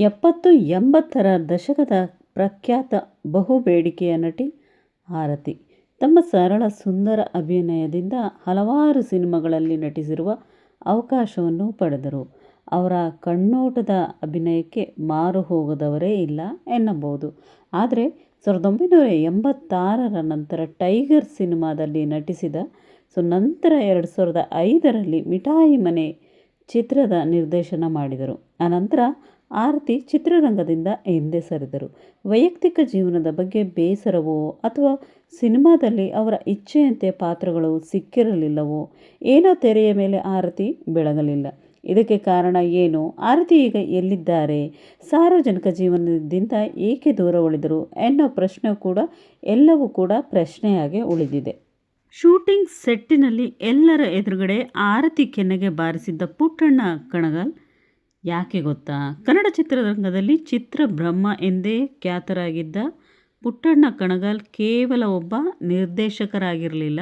ಎಪ್ಪತ್ತು ಎಂಬತ್ತರ ದಶಕದ ಪ್ರಖ್ಯಾತ ಬಹು ಬೇಡಿಕೆಯ ನಟಿ ಆರತಿ ತಮ್ಮ ಸರಳ ಸುಂದರ ಅಭಿನಯದಿಂದ ಹಲವಾರು ಸಿನಿಮಾಗಳಲ್ಲಿ ನಟಿಸಿರುವ ಅವಕಾಶವನ್ನು ಪಡೆದರು. ಅವರ ಕಣ್ಣೋಟದ ಅಭಿನಯಕ್ಕೆ ಮಾರು ಹೋಗದವರೇ ಇಲ್ಲ ಎನ್ನಬಹುದು. ಆದರೆ ಸಾವಿರದ ಒಂಬೈನೂರ ಎಂಬತ್ತಾರರ ನಂತರ ಟೈಗರ್ ಸಿನಿಮಾದಲ್ಲಿ ನಟಿಸಿದ, ಸೊ ನಂತರ ಎರಡು ಸಾವಿರದ ಐದರಲ್ಲಿ ಮಿಠಾಯಿ ಮನೆ ಚಿತ್ರದ ನಿರ್ದೇಶನ ಮಾಡಿದರು. ಆನಂತರ ಆರತಿ ಚಿತ್ರರಂಗದಿಂದ ಹಿಂದೆ ಸರಿದರು. ವೈಯಕ್ತಿಕ ಜೀವನದ ಬಗ್ಗೆ ಬೇಸರವೋ ಅಥವಾ ಸಿನಿಮಾದಲ್ಲಿ ಅವರ ಇಚ್ಛೆಯಂತೆ ಪಾತ್ರಗಳು ಸಿಕ್ಕಿರಲಿಲ್ಲವೋ ಏನೋ ತೆರೆಯ ಮೇಲೆ ಆರತಿ ಬೆಳಗಲಿಲ್ಲ. ಇದಕ್ಕೆ ಕಾರಣ ಏನು? ಆರತಿ ಈಗ ಎಲ್ಲಿದ್ದಾರೆ? ಸಾರ್ವಜನಿಕ ಜೀವನದಿಂದ ಏಕೆ ದೂರ ಉಳಿದರು ಎನ್ನೋ ಪ್ರಶ್ನೆ ಕೂಡ ಎಲ್ಲವೂ ಕೂಡ ಪ್ರಶ್ನೆಯಾಗಿ ಉಳಿದಿದೆ. ಶೂಟಿಂಗ್ ಸೆಟ್ಟಿನಲ್ಲಿ ಎಲ್ಲರ ಎದುರುಗಡೆ ಆರತಿ ಕೆನ್ನೆಗೆ ಬಾರಿಸಿದ್ದ ಪುಟ್ಟಣ್ಣ ಕಣಗಾಲ್ ಯಾಕೆ ಗೊತ್ತಾ? ಕನ್ನಡ ಚಿತ್ರರಂಗದಲ್ಲಿ ಚಿತ್ರ ಬ್ರಹ್ಮ ಎಂದೇ ಖ್ಯಾತರಾಗಿದ್ದ ಪುಟ್ಟಣ್ಣ ಕಣಗಾಲ್ ಕೇವಲ ಒಬ್ಬ ನಿರ್ದೇಶಕರಾಗಿರಲಿಲ್ಲ.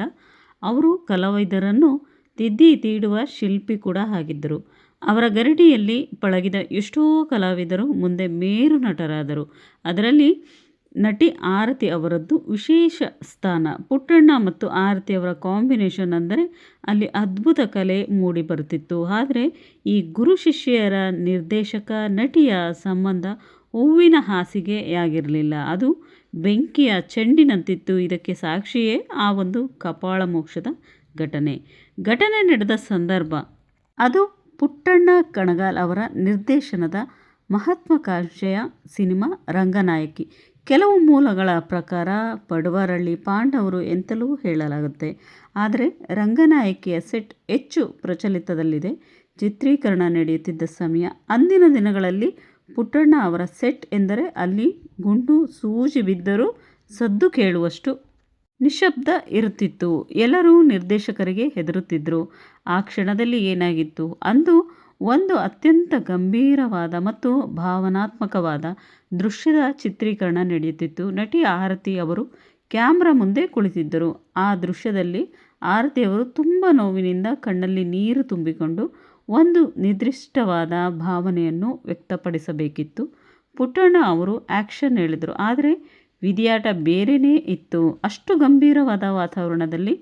ಅವರು ಕಲಾವಿದರನ್ನು ತಿದ್ದಿ ತೀಡುವ ಶಿಲ್ಪಿ ಕೂಡ ಆಗಿದ್ದರು. ಅವರ ಗರಡಿಯಲ್ಲಿ ಪಳಗಿದ ಎಷ್ಟೋ ಕಲಾವಿದರು ಮುಂದೆ ಮೇರು ನಟರಾದರು. ಅದರಲ್ಲಿ ನಟಿ ಆರತಿ ಅವರದ್ದು ವಿಶೇಷ ಸ್ಥಾನ. ಪುಟ್ಟಣ್ಣ ಮತ್ತು ಆರತಿ ಅವರ ಕಾಂಬಿನೇಷನ್ ಅಂದರೆ ಅಲ್ಲಿ ಅದ್ಭುತ ಕಲೆ ಮೂಡಿ ಬರುತ್ತಿತ್ತು ಆದರೆ ಈ ಗುರು ಶಿಷ್ಯರ ನಿರ್ದೇಶಕ ನಟಿಯ ಸಂಬಂಧ ಹೂವಿನ ಹಾಸಿಗೆಯಾಗಿರಲಿಲ್ಲ. ಅದು ಬೆಂಕಿಯ ಚೆಂಡಿನಂತಿತ್ತು. ಇದಕ್ಕೆ ಸಾಕ್ಷಿಯೇ ಆ ಒಂದು ಕಪಾಳ ಮೋಕ್ಷದ ಘಟನೆ. ಘಟನೆ ನಡೆದ ಸಂದರ್ಭ. ಅದು ಪುಟ್ಟಣ್ಣ ಕಣಗಾಲ್ ಅವರ ನಿರ್ದೇಶನದ ಮಹತ್ವಾಕಾಂಕ್ಷೆಯ ಸಿನಿಮಾ ರಂಗನಾಯಕಿ. ಕೆಲವು ಮೂಲಗಳ ಪ್ರಕಾರ ಪಡುವರಳ್ಳಿ ಪಾಂಡವರು ಎಂತಲೂ ಹೇಳಲಾಗುತ್ತೆ. ಆದರೆ ರಂಗನಾಯಕಿಯ ಸೆಟ್ ಹೆಚ್ಚು ಪ್ರಚಲಿತದಲ್ಲಿದೆ. ಚಿತ್ರೀಕರಣ ನಡೆಯುತ್ತಿದ್ದ ಸಮಯ ಅಂದಿನ ದಿನಗಳಲ್ಲಿ ಪುಟ್ಟಣ್ಣ ಅವರ ಸೆಟ್ ಎಂದರೆ ಅಲ್ಲಿ ಗುಂಡು ಸೂಜಿ ಬಿದ್ದರೂ ಸದ್ದು ಕೇಳುವಷ್ಟು ನಿಶಬ್ದ ಇರುತ್ತಿತ್ತು. ಎಲ್ಲರೂ ನಿರ್ದೇಶಕರಿಗೆ ಹೆದರುತ್ತಿದ್ದರು ಆ ಕ್ಷಣದಲ್ಲಿ ಏನಾಗಿತ್ತು? ಅಂದು ಒಂದು ಅತ್ಯಂತ ಗಂಭೀರವಾದ ಮತ್ತು ಭಾವನಾತ್ಮಕವಾದ ದೃಶ್ಯದ ಚಿತ್ರೀಕರಣ ನಡೆಯುತ್ತಿತ್ತು. ನಟಿ ಆರತಿ ಅವರು ಕ್ಯಾಮ್ರಾ ಮುಂದೆ ಕುಳಿತಿದ್ದರು. ಆ ದೃಶ್ಯದಲ್ಲಿ ಆರತಿಯವರು ತುಂಬ ನೋವಿನಿಂದ ಕಣ್ಣಲ್ಲಿ ನೀರು ತುಂಬಿಕೊಂಡು ಒಂದು ನಿರ್ದಿಷ್ಟವಾದ ಭಾವನೆಯನ್ನು ವ್ಯಕ್ತಪಡಿಸಬೇಕಿತ್ತು. ಪುಟ್ಟಣ್ಣ ಅವರು ಆ್ಯಕ್ಷನ್ ಹೇಳಿದರು. ಆದರೆ ವಿಧಿಯಾಟ ಬೇರೆಯೇ ಇತ್ತು. ಅಷ್ಟು ಗಂಭೀರವಾದ ವಾತಾವರಣದಲ್ಲಿ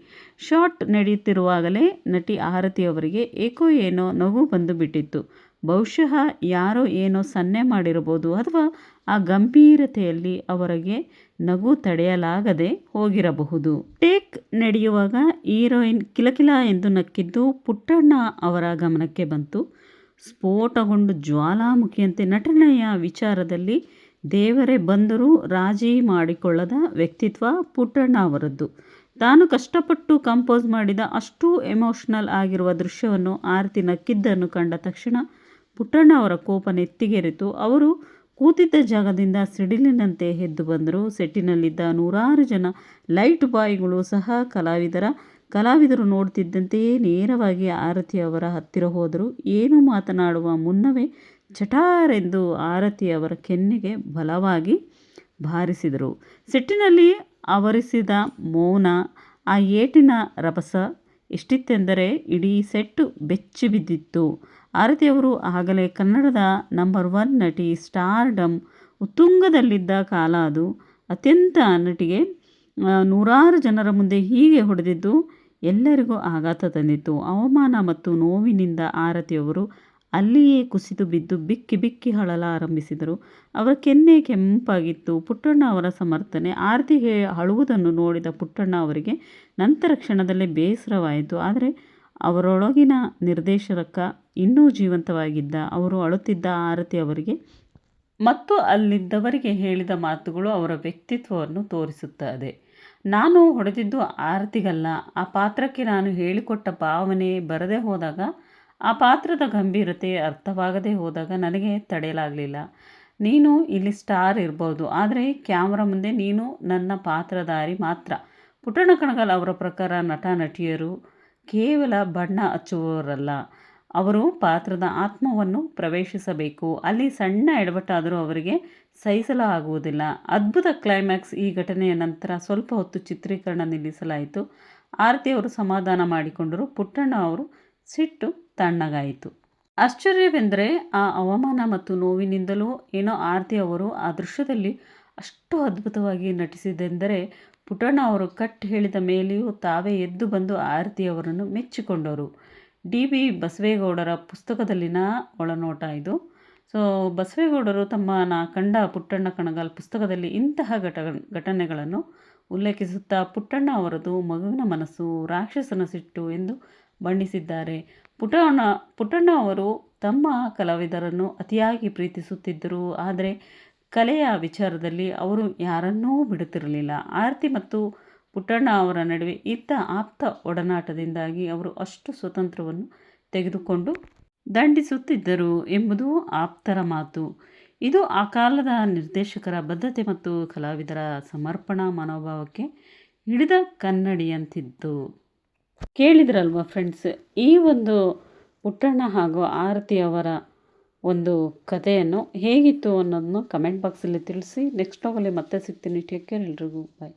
ಶಾಟ್ ನಡೆಯುತ್ತಿರುವಾಗಲೇ ನಟಿ ಆರತಿಯವರಿಗೆ ಏಕೋ ಏನೋ ನಗು ಬಂದು ಬಿಟ್ಟಿತ್ತು. ಬಹುಶಃ ಯಾರೋ ಏನೋ ಸನ್ನೆ ಮಾಡಿರಬಹುದು ಅಥವಾ ಆ ಗಂಭೀರತೆಯಲ್ಲಿ ಅವರಿಗೆ ನಗು ತಡೆಯಲಾಗದೆ ಹೋಗಿರಬಹುದು. ಟೇಕ್ ನಡೆಯುವಾಗ ಹೀರೋಯಿನ್ ಕಿಲಕಿಲ ಎಂದು ನಕ್ಕಿದ್ದು ಪುಟ್ಟಣ್ಣ ಅವರ ಗಮನಕ್ಕೆ ಬಂತು. ಸ್ಫೋಟಗೊಂಡು ಜ್ವಾಲಾಮುಖಿಯಂತೆ ನಟನೆಯ ವಿಚಾರದಲ್ಲಿ ದೇವರೇ ಬಂದರೂ ರಾಜಿ ಮಾಡಿಕೊಳ್ಳದ ವ್ಯಕ್ತಿತ್ವ ಪುಟ್ಟಣ್ಣ ಅವರದ್ದು. ತಾನು ಕಷ್ಟಪಟ್ಟು ಕಂಪೋಸ್ ಮಾಡಿದ ಅಷ್ಟು ಎಮೋಷ್ನಲ್ ಆಗಿರುವ ದೃಶ್ಯವನ್ನು ಆರತಿ ನಕ್ಕಿದ್ದನ್ನು ಕಂಡ ತಕ್ಷಣ ಪುಟ್ಟಣ್ಣ ಅವರ ಕೋಪ ನೆತ್ತಿಗೆರಿತು. ಅವರು ಕೂತಿದ್ದ ಜಾಗದಿಂದ ಸಿಡಿಲಿನಂತೆ ಎದ್ದು ಬಂದರು. ಸೆಟ್ಟಿನಲ್ಲಿದ್ದ ನೂರಾರು ಜನ ಲೈಟ್ ಬಾಯ್ಗಳು ಸಹ ಕಲಾವಿದರ ಕಲಾವಿದರು ನೋಡ್ತಿದ್ದಂತೆಯೇ ನೇರವಾಗಿ ಆರತಿ ಅವರ ಹತ್ತಿರ ಹೋದರು. ಏನು ಮಾತನಾಡುವ ಮುನ್ನವೇ ಚಟಾರೆಂದು ಆರತಿ ಅವರ ಕೆನ್ನೆಗೆ ಬಲವಾಗಿ ಬಾರಿಸಿದರು ಸೆಟ್ಟಿನಲ್ಲಿ ಆವರಿಸಿದ ಮೌನ, ಆ ಏಟಿನ ರಭಸ ಎಷ್ಟಿತ್ತೆಂದರೆ ಇಡೀ ಸೆಟ್ಟು ಬೆಚ್ಚಿ ಬಿದ್ದಿತ್ತು. ಆರತಿಯವರು ಆಗಲೇ ಕನ್ನಡದ ನಂಬರ್ ಒನ್ ನಟಿ ಸ್ಟಾರ್ಡಮ್ ಉತ್ತುಂಗದಲ್ಲಿದ್ದ ಕಾಲ ಅದು. ಅತ್ಯಂತ ನಟಿಗೆ ನೂರಾರು ಜನರ ಮುಂದೆ ಹೀಗೆ ಹೊಡೆದಿದ್ದು ಎಲ್ಲರಿಗೂ ಆಘಾತ ತಂದಿತ್ತು. ಅವಮಾನ ಮತ್ತು ನೋವಿನಿಂದ ಆರತಿಯವರು ಅಲ್ಲಿಯೇ ಕುಸಿದು ಬಿದ್ದು ಬಿಕ್ಕಿ ಬಿಕ್ಕಿ ಅಳಲಾರಂಭಿಸಿದರು ಅವರ ಕೆನ್ನೆ ಕೆಂಪಾಗಿತ್ತು. ಪುಟ್ಟಣ್ಣ ಅವರ ಸಮರ್ಥನೆ, ಆರತಿ ಅಳುವುದನ್ನು ನೋಡಿದ ಪುಟ್ಟಣ್ಣ ಅವರಿಗೆ ನಂತರ ಕ್ಷಣದಲ್ಲೇ ಬೇಸರವಾಯಿತು. ಆದರೆ ಅವರೊಳಗಿನ ನಿರ್ದೇಶಕ ಇನ್ನೂ ಜೀವಂತವಾಗಿದ್ದ, ಅವರು ಅಳುತ್ತಿದ್ದ ಆರತಿ ಅವರಿಗೆ ಮತ್ತು ಅಲ್ಲಿದ್ದವರಿಗೆ ಹೇಳಿದ ಮಾತುಗಳು ಅವರ ವ್ಯಕ್ತಿತ್ವವನ್ನು ತೋರಿಸುತ್ತದೆ. ನಾನು ಹೊಡೆದಿದ್ದು ಆರತಿಗಲ್ಲ. ಆ ಪಾತ್ರಕ್ಕೆ ನಾನು ಹೇಳಿಕೊಟ್ಟ ಭಾವನೆ ಬರದೇ ಹೋದಾಗ, ಆ ಪಾತ್ರದ ಗಂಭೀರತೆ ಅರ್ಥವಾಗದೇ ಹೋದಾಗ ನನಗೆ ತಡೆಯಲಾಗಲಿಲ್ಲ. ನೀನು ಇಲ್ಲಿ ಸ್ಟಾರ್ ಇರ್ಬೋದು, ಆದರೆ ಕ್ಯಾಮ್ರಾ ಮುಂದೆ ನೀನು ನನ್ನ ಪಾತ್ರಧಾರಿ ಮಾತ್ರ. ಪುಟ್ಟಣ್ಣ ಕಣಗಾಲ್ ಅವರ ಪ್ರಕಾರ ನಟ ನಟಿಯರು ಕೇವಲ ಬಣ್ಣ ಹಚ್ಚುವವರಲ್ಲ. ಅವರು ಪಾತ್ರದ ಆತ್ಮವನ್ನು ಪ್ರವೇಶಿಸಬೇಕು. ಅಲ್ಲಿ ಸಣ್ಣ ಎಡವಟ್ಟಾದರೂ ಅವರಿಗೆ ಸಹಿಸಲು ಆಗುವುದಿಲ್ಲ ಅದ್ಭುತ ಕ್ಲೈಮ್ಯಾಕ್ಸ್ ಈ ಘಟನೆಯ ನಂತರ ಸ್ವಲ್ಪ ಹೊತ್ತು ಚಿತ್ರೀಕರಣ ನಿಲ್ಲಿಸಲಾಯಿತು. ಆರತಿ ಅವರು ಸಮಾಧಾನ ಮಾಡಿಕೊಂಡರು. ಪುಟ್ಟಣ್ಣ ಅವರು ಸಿಟ್ಟು ತಣ್ಣಗಾಯಿತು. ಆಶ್ಚರ್ಯವೆಂದರೆ ಆ ಅವಮಾನ ಮತ್ತು ನೋವಿನಿಂದಲೂ ಏನೋ ಆರತಿ ಅವರು ಆ ದೃಶ್ಯದಲ್ಲಿ ಅಷ್ಟು ಅದ್ಭುತವಾಗಿ ನಟಿಸಿದೆಂದರೆ ಪುಟ್ಟಣ್ಣ ಅವರು ಕಟ್ ಹೇಳಿದ ಮೇಲೆಯೂ ತಾವೇ ಎದ್ದು ಬಂದು ಆರತಿಯವರನ್ನು ಮೆಚ್ಚಿಕೊಂಡರು. ಡಿ ಬಿ ಬಸವೇಗೌಡರ ಪುಸ್ತಕದಲ್ಲಿನ ಒಳನೋಟ ಇದು. ಸೊ ಬಸವೇಗೌಡರು ತಮ್ಮ ನಾ ಕಂಡ ಪುಟ್ಟಣ್ಣ ಕಣಗಾಲ್ ಪುಸ್ತಕದಲ್ಲಿ ಇಂತಹ ಘಟ ಘಟನೆಗಳನ್ನು ಉಲ್ಲೇಖಿಸುತ್ತಾ ಪುಟ್ಟಣ್ಣ ಅವರದು ಮಗುವಿನ ಮನಸ್ಸು ರಾಕ್ಷಸನ ಸಿಟ್ಟು ಎಂದು ಬಣ್ಣಿಸಿದ್ದಾರೆ. ಪುಟ್ಟಣ್ಣ ಪುಟ್ಟಣ್ಣ ಅವರು ತಮ್ಮ ಕಲಾವಿದರನ್ನು ಅತಿಯಾಗಿ ಪ್ರೀತಿಸುತ್ತಿದ್ದರು. ಆದರೆ ಕಲೆಯ ವಿಚಾರದಲ್ಲಿ ಅವರು ಯಾರನ್ನೂ ಬಿಡುತ್ತಿರಲಿಲ್ಲ. ಆರತಿ ಮತ್ತು ಪುಟ್ಟಣ್ಣ ಅವರ ನಡುವೆ ಇದ್ದ ಆಪ್ತ ಒಡನಾಟದಿಂದಾಗಿ ಅವರು ಅಷ್ಟು ಸ್ವತಂತ್ರವನ್ನು ತೆಗೆದುಕೊಂಡು ದಂಡಿಸುತ್ತಿದ್ದರು ಎಂಬುದು ಆಪ್ತರ ಮಾತು. ಇದು ಆ ಕಾಲದ ನಿರ್ದೇಶಕರ ಬದ್ಧತೆ ಮತ್ತು ಕಲಾವಿದರ ಸಮರ್ಪಣಾ ಮನೋಭಾವಕ್ಕೆ ಹಿಡಿದ ಕನ್ನಡಿಯಂತಿದ್ದು ಕೇಳಿದ್ರಲ್ವ ಫ್ರೆಂಡ್ಸ್, ಈ ಒಂದು ಪುಟ್ಟಣ್ಣ ಹಾಗೂ ಆರತಿ ಅವರ ಒಂದು ಕಥೆಯನ್ನು ಹೇಗಿತ್ತು ಅನ್ನೋದನ್ನು ಕಮೆಂಟ್ ಬಾಕ್ಸಲ್ಲಿ ತಿಳಿಸಿ, ನೆಕ್ಸ್ಟ್ ಹೋಗಲಿ ಮತ್ತೆ ಸಿಗ್ತೀನಿ. ಟೇಕ್ ಕೇರ್ ಎಲ್ರಿಗೂ. ಬಾಯ್.